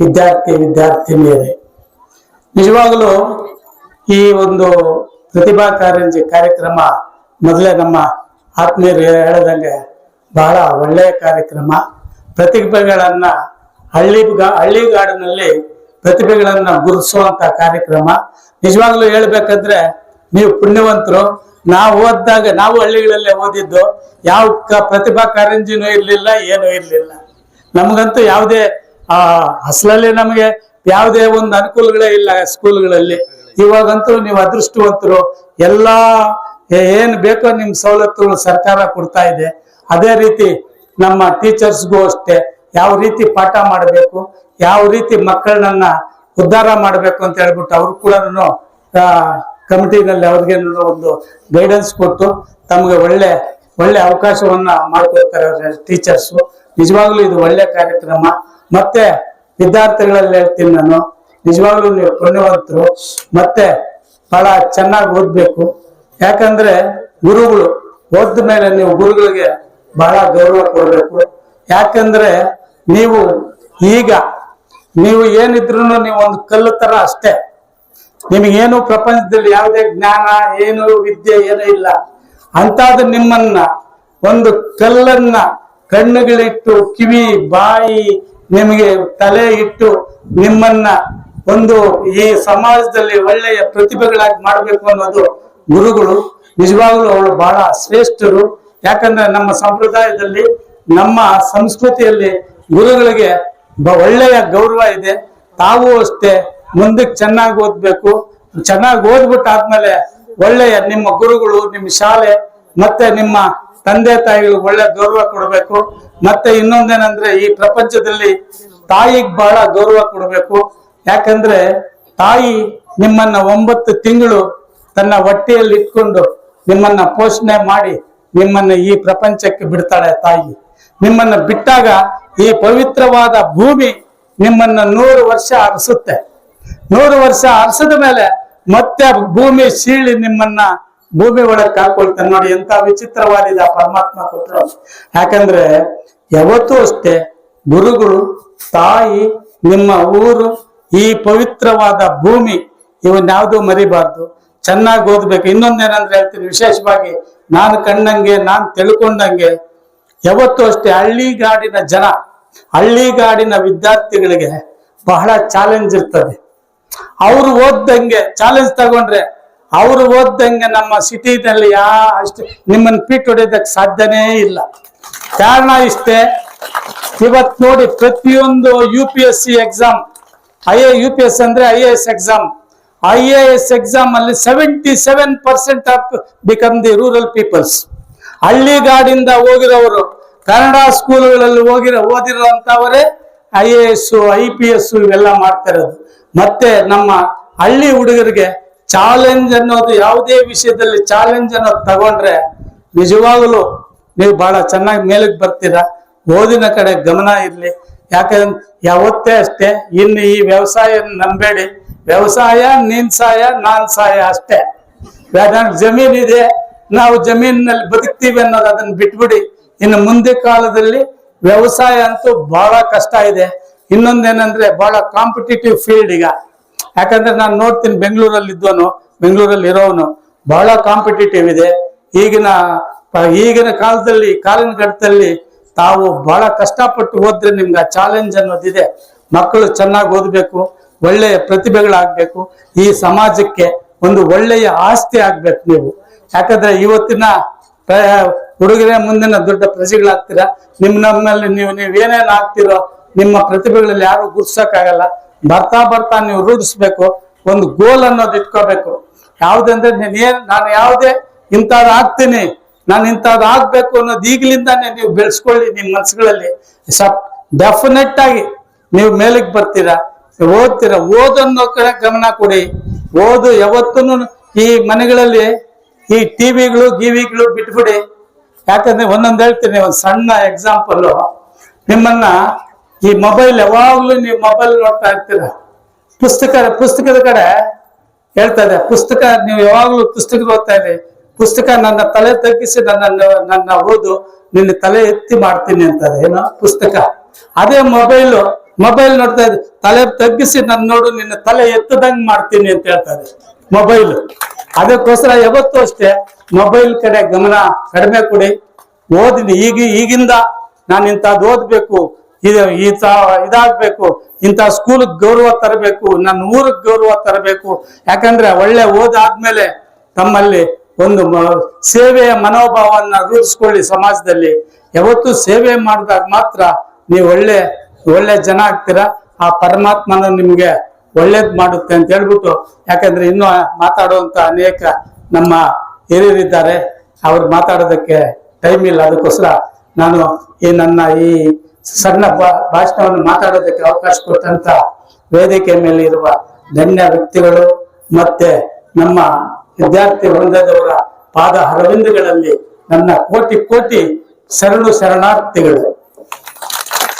ವಿದ್ಯಾರ್ಥಿ ವಿದ್ಯಾರ್ಥಿನಿಯರೇ ನಿಜವಾಗಲೂ ಈ ಒಂದು ಪ್ರತಿಭಾ ಕಾರಂಜಿ ಕಾರ್ಯಕ್ರಮ ಮೊದಲೇ ನಮ್ಮ ಆತ್ಮೀಯರು ಹೇಳದಂಗೆ ಬಹಳ ಒಳ್ಳೆಯ ಕಾರ್ಯಕ್ರಮ. ಪ್ರತಿಭೆಗಳನ್ನ ಹಳ್ಳಿ ಹಳ್ಳಿಗಾಡಿನಲ್ಲಿ ಪ್ರತಿಭೆಗಳನ್ನ ಗುರುತಿಸುವಂತ ಕಾರ್ಯಕ್ರಮ. ನಿಜವಾಗ್ಲೂ ಹೇಳ್ಬೇಕಂದ್ರೆ ನೀವು ಪುಣ್ಯವಂತರು. ನಾವು ಓದಿದಾಗ ನಾವು ಹಳ್ಳಿಗಳಲ್ಲೇ ಓದಿದ್ದು, ಯಾವ ಪ್ರತಿಭಾ ಕಾರಂಜಿನೂ ಇರ್ಲಿಲ್ಲ, ಏನೂ ಇರ್ಲಿಲ್ಲ. ನಮಗಂತೂ ಯಾವುದೇ ಆ ಅಸಲಲ್ಲಿ ನಮಗೆ ಯಾವುದೇ ಒಂದು ಅನುಕೂಲಗಳೇ ಇಲ್ಲ ಸ್ಕೂಲ್ಗಳಲ್ಲಿ ಇವಾಗಂತೂ ನೀವು ಅದೃಷ್ಟವಂತರು, ಎಲ್ಲಾ ಏನ್ ಬೇಕೋ ನಿಮ್ ಸವಲತ್ತುಗಳು ಸರ್ಕಾರ ಕೊಡ್ತಾ ಇದೆ. ಅದೇ ರೀತಿ ನಮ್ಮ ಟೀಚರ್ಸ್ಗೂ ಅಷ್ಟೇ, ಯಾವ ರೀತಿ ಪಾಠ ಮಾಡಬೇಕು, ಯಾವ ರೀತಿ ಮಕ್ಕಳನ್ನ ಉದ್ಧಾರ ಮಾಡಬೇಕು ಅಂತ ಹೇಳ್ಬಿಟ್ಟು ಅವ್ರು ಕೂಡ ಕಮಿಟಿನಲ್ಲಿ ಅವ್ರಿಗೆ ಒಂದು ಗೈಡೆನ್ಸ್ ಕೊಟ್ಟು ತಮಗೆ ಒಳ್ಳೆ ಒಳ್ಳೆ ಅವಕಾಶವನ್ನ ಮಾಡ್ಕೊಡ್ತಾರೆ ಟೀಚರ್ಸ್ ನಿಜವಾಗ್ಲೂ ಇದು ಒಳ್ಳೆ ಕಾರ್ಯಕ್ರಮ. ಮತ್ತೆ ವಿದ್ಯಾರ್ಥಿಗಳಲ್ಲಿ ಹೇಳ್ತೀನಿ ನಾನು, ನಿಜವಾಗ್ಲೂ ನೀವು ಪುಣ್ಯವಂತರು. ಮತ್ತೆ ಬಹಳ ಚೆನ್ನಾಗಿ ಓದ್ಬೇಕು. ಯಾಕಂದ್ರೆ ಗುರುಗಳು ಓದ್ದ ಮೇಲೆ ನೀವು ಗುರುಗಳಿಗೆ ಬಹಳ ಗೌರವ ಕೊಡ್ಬೇಕು. ಯಾಕಂದ್ರೆ ನೀವು ಈಗ, ನೀವು ಏನಿದ್ರು ನೀವು ಒಂದು ಕಲ್ಲು ತರ ಅಷ್ಟೇ. ನಿಮಗೇನು ಪ್ರಪಂಚದಲ್ಲಿ ಯಾವುದೇ ಜ್ಞಾನ, ಏನು ವಿದ್ಯೆ, ಏನೂ ಇಲ್ಲ. ಅಂತಾದ ನಿಮ್ಮನ್ನ ಒಂದು ಕಲ್ಲನ್ನ ಕಣ್ಣುಗಳಿಟ್ಟು, ಕಿವಿ, ಬಾಯಿ ನಿಮಗೆ ತಲೆ ಇಟ್ಟು ನಿಮ್ಮನ್ನ ಒಂದು ಈ ಸಮಾಜದಲ್ಲಿ ಒಳ್ಳೆಯ ಪ್ರತಿಭೆಗಳಾಗಿ ಮಾಡಬೇಕು ಅನ್ನೋದು ಗುರುಗಳು. ನಿಜವಾಗ್ಲೂ ಅವಳು ಬಹಳ ಶ್ರೇಷ್ಠರು. ಯಾಕಂದ್ರೆ ನಮ್ಮ ಸಂಪ್ರದಾಯದಲ್ಲಿ, ನಮ್ಮ ಸಂಸ್ಕೃತಿಯಲ್ಲಿ ಗುರುಗಳಿಗೆ ಒಳ್ಳೆಯ ಗೌರವ ಇದೆ. ತಾವು ಅಷ್ಟೇ, ಮುಂದಕ್ಕೆ ಚೆನ್ನಾಗಿ ಓದ್ಬೇಕು. ಚೆನ್ನಾಗಿ ಓದ್ಬಿಟ್ಟು ಆದ್ಮೇಲೆ ಒಳ್ಳೆಯ ನಿಮ್ಮ ಗುರುಗಳು, ನಿಮ್ಮ ಶಾಲೆ, ಮತ್ತೆ ನಿಮ್ಮ ತಂದೆ ತಾಯಿಗಳು ಒಳ್ಳೆ ಗೌರವ ಕೊಡಬೇಕು. ಮತ್ತೆ ಇನ್ನೊಂದೇನಂದ್ರೆ ಈ ಪ್ರಪಂಚದಲ್ಲಿ ತಾಯಿಗೆ ಬಹಳ ಗೌರವ ಕೊಡಬೇಕು. ಯಾಕಂದ್ರೆ ತಾಯಿ ನಿಮ್ಮನ್ನ ಒಂಬತ್ತು ತಿಂಗಳು ತನ್ನ ಹೊಟ್ಟೆಯಲ್ಲಿ ಇಟ್ಕೊಂಡು ನಿಮ್ಮನ್ನ ಪೋಷಣೆ ಮಾಡಿ ನಿಮ್ಮನ್ನ ಈ ಪ್ರಪಂಚಕ್ಕೆ ಬಿಡ್ತಾಳೆ ತಾಯಿ. ನಿಮ್ಮನ್ನ ಬಿಟ್ಟಾಗ ಈ ಪವಿತ್ರವಾದ ಭೂಮಿ ನಿಮ್ಮನ್ನ ನೂರು ವರ್ಷ ಅರಸುತ್ತೆ. ನೂರು ವರ್ಷ ಅರಸದ ಮೇಲೆ ಮತ್ತೆ ಭೂಮಿ ಸೀಳಿ ನಿಮ್ಮನ್ನ ಭೂಮಿ ಒಳಗೆ ಹಾಕೊಳ್ತಾನೆ ನೋಡಿ, ಎಂತ ವಿಚಿತ್ರವಾದ ಪರಮಾತ್ಮ ಕೊಟ್ಟರು ಯಾಕಂದ್ರೆ ಯಾವತ್ತೂ ಅಷ್ಟೇ ಗುರುಗಳು, ತಾಯಿ, ನಿಮ್ಮ ಊರು, ಈ ಪವಿತ್ರವಾದ ಭೂಮಿ ಇವನ್ಯಾವುದೂ ಮರಿಬಾರ್ದು. ಚೆನ್ನಾಗಿ ಓದ್ಬೇಕು. ಇನ್ನೊಂದೇನಂದ್ರೆ ಹೇಳ್ತೀನಿ, ವಿಶೇಷವಾಗಿ ನಾನು ಕಂಡಂಗೆ, ನಾನು ತಿಳ್ಕೊಂಡಂಗೆ, ಯಾವತ್ತೂ ಅಷ್ಟೇ ಹಳ್ಳಿಗಾಡಿನ ಜನ, ಹಳ್ಳಿಗಾಡಿನ ವಿದ್ಯಾರ್ಥಿಗಳಿಗೆ ಬಹಳ ಚಾಲೆಂಜ್ ಇರ್ತದೆ. ಅವ್ರು ಓದ್ದಂಗೆ ಚಾಲೆಂಜ್ ತಗೊಂಡ್ರೆ ಅವ್ರು ಓದ್ದಂಗೆ ನಮ್ಮ ಸಿಟಿನಲ್ಲಿ ಯಾ ಅಷ್ಟು ನಿಮ್ಮನ್ ಪೀಟ್ ಹೊಡೆಯೋದಕ್ಕೆ ಸಾಧ್ಯನೇ ಇಲ್ಲ. ಕಾರಣ ಇಷ್ಟೇ, ಇವತ್ ನೋಡಿ ಪ್ರತಿಯೊಂದು U P S C exam I A U P S ಅಂದ್ರೆ I A S exam I A S exam ಅಲ್ಲಿ seventy seven percent of become the rural peoples ಹಳ್ಳಿಗಾಡಿಂದ ಹೋಗಿರೋರು, ಕನ್ನಡ ಸ್ಕೂಲ್ಗಳಲ್ಲಿ ಹೋಗಿರೋ, ಓದಿರೋಂಥವರೇ I A S I P S ಇವೆಲ್ಲ ಮಾಡ್ತಾ ಇರೋದು. ಮತ್ತೆ ನಮ್ಮ ಹಳ್ಳಿ ಹುಡುಗರಿಗೆ ಚಾಲೆಂಜ್ ಅನ್ನೋದು ಯಾವುದೇ ವಿಷಯದಲ್ಲಿ ಚಾಲೆಂಜ್ ಅನ್ನೋದು ತಗೊಂಡ್ರೆ ನಿಜವಾಗಲೂ ನೀವು ಬಹಳ ಚೆನ್ನಾಗಿ ಮೇಲಕ್ಕೆ ಬರ್ತೀರಾ. ಓದಿನ ಕಡೆ ಗಮನ ಇರಲಿ. ಯಾಕಂದ್ರೆ ಯಾವತ್ತೇ ಅಷ್ಟೇ, ಇನ್ನು ಈ ವ್ಯವಸಾಯ ನಂಬೇಡಿ. ವ್ಯವಸಾಯ, ನೀನ್ ಸಾಯ, ನಾನ್ ಸಾಯ ಅಷ್ಟೇ. ಜಮೀನ್ ಇದೆ, ನಾವು ಜಮೀನಿನಲ್ಲಿ ಬದುಕ್ತೀವಿ ಅನ್ನೋದು ಅದನ್ನ ಬಿಟ್ಬಿಡಿ. ಇನ್ನು ಮುಂದೆ ಕಾಲದಲ್ಲಿ ವ್ಯವಸಾಯ ಅಂತೂ ಬಹಳ ಕಷ್ಟ ಇದೆ. ಇನ್ನೊಂದೇನಂದ್ರೆ ಬಹಳ ಕಾಂಪಿಟೇಟಿವ್ ಫೀಲ್ಡ್ ಈಗ. ಯಾಕಂದ್ರೆ ನಾನು ನೋಡ್ತೀನಿ ಬೆಂಗಳೂರಲ್ಲಿ ಇದ್ದವನು ಬೆಂಗಳೂರಲ್ಲಿ ಇರೋವನು ಬಹಳ ಕಾಂಪಿಟೇಟಿವ್ ಇದೆ. ಈಗಿನ ಈಗಿನ ಕಾಲದಲ್ಲಿ, ಕಾಲಿನ ಘಟ್ಟದಲ್ಲಿ ತಾವು ಬಹಳ ಕಷ್ಟಪಟ್ಟು ಓದ್ರೆ ನಿಮ್ಗೆ ಆ ಚಾಲೆಂಜ್ ಅನ್ನೋದಿದೆ. ಮಕ್ಕಳು ಚೆನ್ನಾಗಿ ಓದಬೇಕು, ಒಳ್ಳೆಯ ಪ್ರತಿಭೆಗಳಾಗಬೇಕು. ಈ ಸಮಾಜಕ್ಕೆ ಒಂದು ಒಳ್ಳೆಯ ಆಸ್ತಿ ಆಗ್ಬೇಕು ನೀವು. ಯಾಕಂದ್ರೆ ಇವತ್ತಿನ ಹುಡುಗರೇ ಮುಂದಿನ ದೊಡ್ಡ ಪ್ರಜೆಗಳಾಗ್ತೀರಾ? ನಿಮ್ಮ ನಮ್ಮಲ್ಲಿ ನೀವು ನೀವು ಏನೇನ್ ಆಗ್ತಿರೋ ನಿಮ್ಮ ಪ್ರತಿಭೆಗಳಲ್ಲಿ ಯಾರು ಗುರ್ಸಕ್ಕಾಗಲ್ಲ, ಬರ್ತಾ ಬರ್ತಾ ನೀವು ರೂಢಿಸ್ಬೇಕು, ಒಂದು ಗೋಲ್ ಅನ್ನೋದು ಇಟ್ಕೋಬೇಕು. ಯಾವ್ದಂದ್ರೆ ನೀನ್ ಏನ್, ನಾನು ಯಾವ್ದೇ ಇಂಥದ್ದು ಆಗ್ತೀನಿ, ನಾನು ಇಂಥದ್ದು ಆಗ್ಬೇಕು ಅನ್ನೋದು ಈಗಲಿಂದಾನೇ ನೀವು ಬೆಳೆಸ್ಕೊಳ್ಳಿ ನಿಮ್ಮ ಮನಸ್ಸುಗಳಲ್ಲಿ ಸಪ್ ಡೆಫಿನೆಟ್ ಆಗಿ ನೀವು ಮೇಲಕ್ಕೆ ಬರ್ತೀರಾ, ಓದ್ತೀರಾ, ಓದನ್ನೋ ಕಡೆ ಗಮನ ಕೊಡಿ. ಓದು ಯಾವತ್ತೂ ಈ ಮನೆಗಳಲ್ಲಿ ಈ ಟಿವಿಗಳು, ಗಿವಿಗಳು ಬಿಟ್ಬಿಡಿ. ಯಾಕಂದ್ರೆ ಒಂದೊಂದು ಹೇಳ್ತೀನಿ, ಒಂದು ಸಣ್ಣ ಎಕ್ಸಾಂಪಲ್ ನಿಮ್ಮನ್ನ ಈ ಮೊಬೈಲ್ ಯಾವಾಗ್ಲೂ ನೀವು ಮೊಬೈಲ್ ನೋಡ್ತಾ ಇರ್ತೀರ. ಪುಸ್ತಕ ಪುಸ್ತಕದ ಕಡೆ ಹೇಳ್ತಾ ಇದೆ, ಪುಸ್ತಕ ನೀವು ಯಾವಾಗ್ಲೂ ಪುಸ್ತಕ ಓದ್ತಾ ಇದೆ ಪುಸ್ತಕ ನನ್ನ ತಲೆ ತಗ್ಗಿಸಿ ನನ್ನ ನನ್ನ ಓದು, ನಿನ್ನ ತಲೆ ಎತ್ತಿ ಮಾಡ್ತೀನಿ ಅಂತದೆ. ಏನೋ ಪುಸ್ತಕ. ಅದೇ ಮೊಬೈಲು ಮೊಬೈಲ್ ನೋಡ್ತಾ ಇದೆ ತಲೆ ತಗ್ಗಿಸಿ ನನ್ನ ನೋಡು, ನಿನ್ನ ತಲೆ ಎತ್ತದಂಗ್ ಮಾಡ್ತೀನಿ ಅಂತ ಹೇಳ್ತಾರೆ ಮೊಬೈಲ್ ಅದಕ್ಕೋಸ್ಕರ ಯಾವತ್ತೂ ಅಷ್ಟೇ ಮೊಬೈಲ್ ಕಡೆ ಗಮನ ಕಡಿಮೆ ಕೊಡಿ. ಓದಿನಿ, ಈಗ ಈಗಿಂದ ನಾನು ಇಂಥದ್ದು ಓದ್ಬೇಕು. ಇದು ಈ ತ ಇದಾಗ್ಬೇಕು. ಇಂಥ ಸ್ಕೂಲ್ ಗೌರವ ತರಬೇಕು ನನ್ನ ಊರಿಗೆ ಗೌರವ ತರಬೇಕು. ಯಾಕಂದ್ರೆ ಒಳ್ಳೆ ಓದಾದ್ಮೇಲೆ ತಮ್ಮಲ್ಲಿ ಒಂದು ಸೇವೆಯ ಮನೋಭಾವವನ್ನ ರೂಢಿಸ್ಕೊಳ್ಳಿ ಸಮಾಜದಲ್ಲಿ. ಯಾವತ್ತು ಸೇವೆ ಮಾಡಿದಾಗ ಮಾತ್ರ ನೀವು ಒಳ್ಳೆ ಒಳ್ಳೆ ಜನ ಆಗ್ತೀರಾ? ಆ ಪರಮಾತ್ಮನ ನಿಮಗೆ ಒಳ್ಳೇದ್ ಮಾಡುತ್ತೆ ಅಂತ ಹೇಳ್ಬಿಟ್ಟು, ಯಾಕಂದ್ರೆ ಇನ್ನು ಮಾತಾಡುವಂತ ಅನೇಕ ನಮ್ಮ ಹಿರಿಯರಿದ್ದಾರೆ. ಅವ್ರು ಮಾತಾಡೋದಕ್ಕೆ ಟೈಮ್ ಇಲ್ಲ. ಅದಕ್ಕೋಸ್ಕರ ನಾನು ಈ ನನ್ನ ಈ ಸಣ್ಣ ಭಾಷಣವನ್ನು ಮಾತಾಡೋದಕ್ಕೆ ಅವಕಾಶ ಕೊಟ್ಟಂತ ವೇದಿಕೆ ಮೇಲೆ ಇರುವ ಧನ್ಯ ವ್ಯಕ್ತಿಗಳು ಮತ್ತೆ ನಮ್ಮ ವಿದ್ಯಾರ್ಥಿ ವೃಂದದವರ ಪಾದ ಹರವಿಂದಗಳಲ್ಲಿ ನನ್ನ ಕೋಟಿ ಕೋಟಿ ಶರಣು ಶರಣಾರ್ಥಿಗಳು.